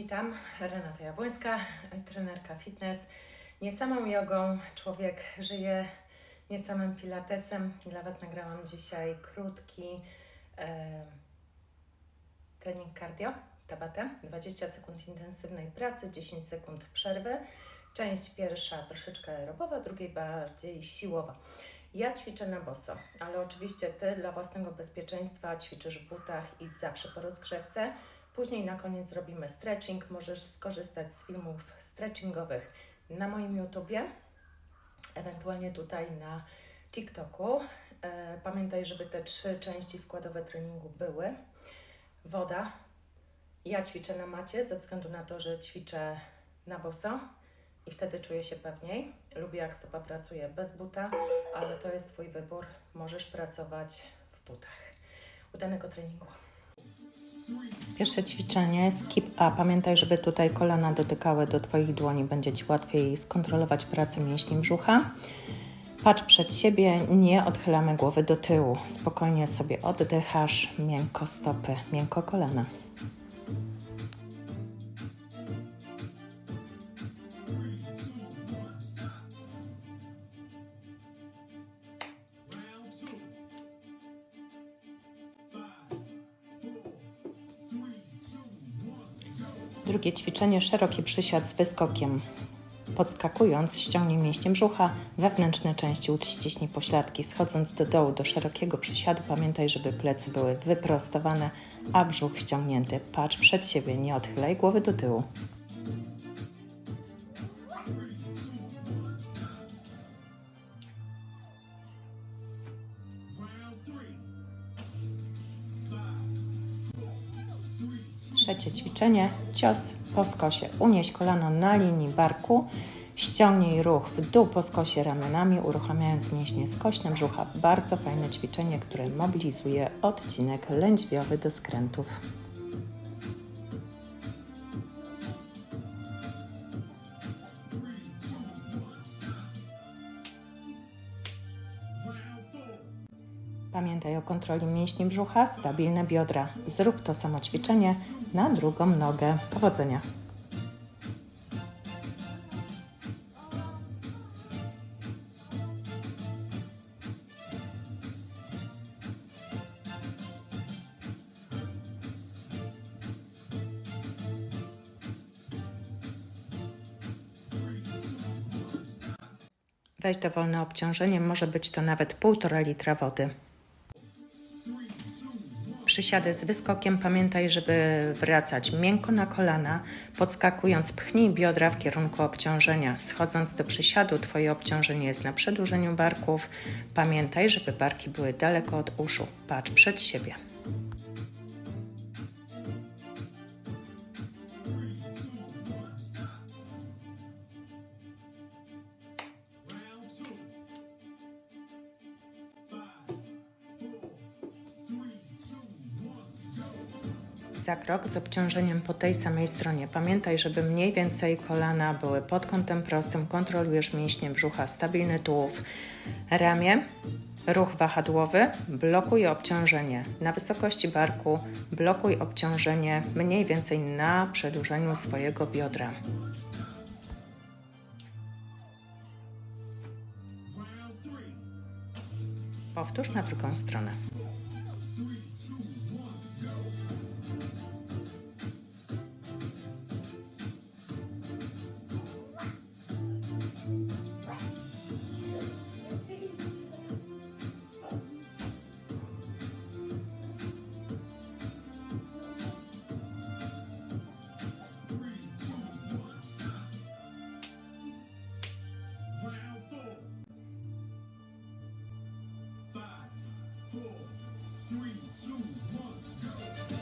Witam, Renata Jabłońska, trenerka fitness. Nie samą jogą człowiek żyje, nie samym pilatesem. Dla Was nagrałam dzisiaj krótki e, trening cardio, tabata. 20 sekund intensywnej pracy, 10 sekund przerwy. Część pierwsza troszeczkę aerobowa, drugiej bardziej siłowa. Ja ćwiczę na boso, ale oczywiście Ty dla własnego bezpieczeństwa ćwiczysz w butach i zawsze po rozgrzewce. Później na koniec zrobimy stretching. Możesz skorzystać z filmów stretchingowych na moim YouTubie, ewentualnie tutaj na TikToku. E, Pamiętaj, żeby te trzy części składowe treningu były. Woda. Ja ćwiczę na macie ze względu na to, że ćwiczę na boso i wtedy czuję się pewniej. Lubię jak stopa pracuje bez buta, ale to jest Twój wybór. Możesz pracować w butach. Udanego treningu. Pierwsze ćwiczenie skip A. Pamiętaj, żeby tutaj kolana dotykały do Twoich dłoni. Będzie Ci łatwiej skontrolować pracę mięśni brzucha. Patrz przed siebie, nie odchylamy głowy do tyłu. Spokojnie sobie oddychasz, miękko stopy, miękko kolana. Drugie ćwiczenie szeroki przysiad z wyskokiem. Podskakując, ściągnij mięśnie brzucha, wewnętrzne części łód ściśnij pośladki. Schodząc do dołu do szerokiego przysiadu, pamiętaj, żeby plecy były wyprostowane, a brzuch ściągnięty. Patrz przed siebie, nie odchylaj głowy do tyłu. Trzecie ćwiczenie, cios po skosie. Unieś kolano na linii barku, ściągnij ruch w dół po skosie ramionami, uruchamiając mięśnie skośne brzucha. Bardzo fajne ćwiczenie, które mobilizuje odcinek lędźwiowy do skrętów. Pamiętaj o kontroli mięśni brzucha, stabilne biodra. Zrób to samo ćwiczenie na drugą nogę. Powodzenia! Weź dowolne obciążenie, może być to nawet 1,5 litra wody. Przysiady z wyskokiem, pamiętaj, żeby wracać miękko na kolana, podskakując pchnij biodra w kierunku obciążenia. Schodząc do przysiadu, Twoje obciążenie jest na przedłużeniu barków. Pamiętaj, żeby barki były daleko od uszu. Patrz przed siebie. Za krok z obciążeniem po tej samej stronie. Pamiętaj, żeby mniej więcej kolana były pod kątem prostym. Kontrolujesz mięśnie brzucha, stabilny tułów, ramię. Ruch wahadłowy, blokuj obciążenie na wysokości barku, blokuj obciążenie mniej więcej na przedłużeniu swojego biodra. Powtórz na drugą stronę.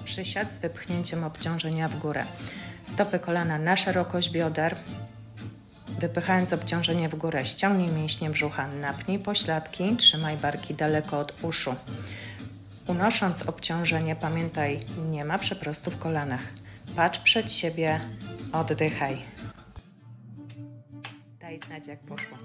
Przysiad z wypchnięciem obciążenia w górę. Stopy kolana na szerokość bioder. Wypychając obciążenie w górę, ściągnij mięśnie brzucha, napnij pośladki, trzymaj barki daleko od uszu. Unosząc obciążenie, pamiętaj, nie ma przeprostu w kolanach. Patrz przed siebie, oddychaj. Daj znać, jak poszło.